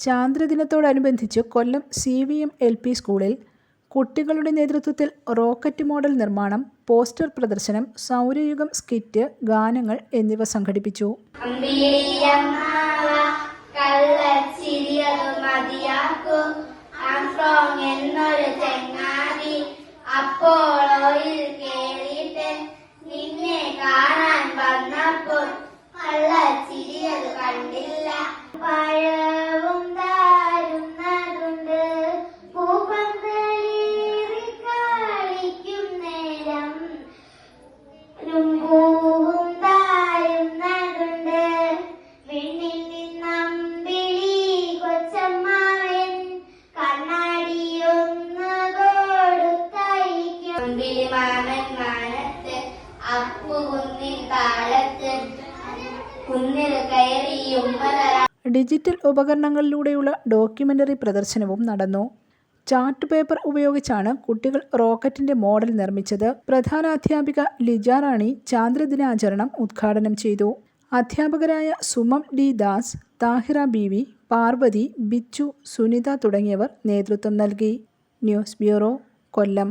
ചാന്ദ്രദിനത്തോടനുബന്ധിച്ച് Kollam C V M L P സ്കൂളിൽ കുട്ടികളുടെ നേതൃത്വത്തിൽ റോക്കറ്റ് മോഡൽ നിർമ്മാണം പോസ്റ്റർ പ്രദർശനം സൗരയുഗം സ്കിറ്റ് ഗാനങ്ങൾ എന്നിവ സംഘടിപ്പിച്ചു. നിന്നെ വന്നപ്പോൾ കണ്ടില്ല. പഴവും ഡിജിറ്റൽ ഉപകരണങ്ങളിലൂടെയുള്ള ഡോക്യുമെന്ററി പ്രദർശനവും നടന്നു. ചാർട്ട് പേപ്പർ ഉപയോഗിച്ചാണ് കുട്ടികൾ റോക്കറ്റിന്റെ മോഡൽ നിർമ്മിച്ചത്. പ്രധാനാധ്യാപിക ലിജ റാണി ചാന്ദ്രദിനാചരണം ഉദ്ഘാടനം ചെയ്തു. അധ്യാപകരായ Sumam D Das Thahira B V Parvathy Bichu Sunitha തുടങ്ങിയവർ നേതൃത്വം നൽകി. News bureau Kollam.